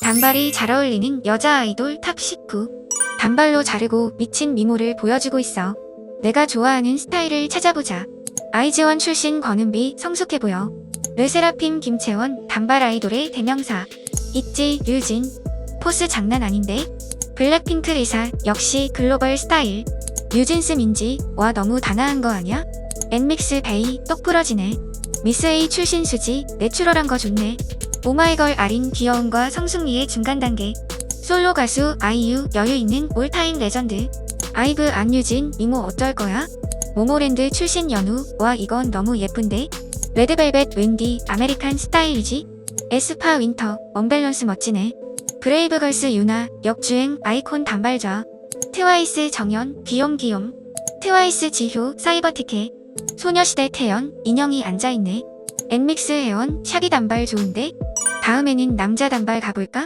단발이 잘 어울리는 여자 아이돌 탑 19. 단발로 자르고 미친 미모를 보여주고 있어. 내가 좋아하는 스타일을 찾아보자. 아이즈원 출신 권은비 성숙해 보여. 르세라핌 김채원 단발 아이돌의 대명사. 있지 류진. 포스 장난 아닌데? 블랙핑크 리사 역시 글로벌 스타일. 뉴진스 민지 와 너무 단아한 거 아냐? 엔믹스 베이 똑 부러지네. 미스 A 출신 수지 내추럴한 거 좋네. 오마이걸 아린 귀여움과 성숙미의 중간 단계. 솔로 가수 아이유 여유 있는 올타임 레전드. 아이브 안유진 미모 어쩔 거야? 모모랜드 출신 연우 와 이건 너무 예쁜데? 레드벨벳 웬디 아메리칸 스타일이지? 에스파 윈터 언밸런스 멋지네. 브레이브걸스 유나 역주행 아이콘 단발좌. 트와이스 정연 귀염귀염. 트와이스 지효 사이버티켓. 소녀시대 태연 인형이 앉아있네. 엔믹스 혜원 샤기 단발 좋은데? 다음에는 남자 단발 가볼까?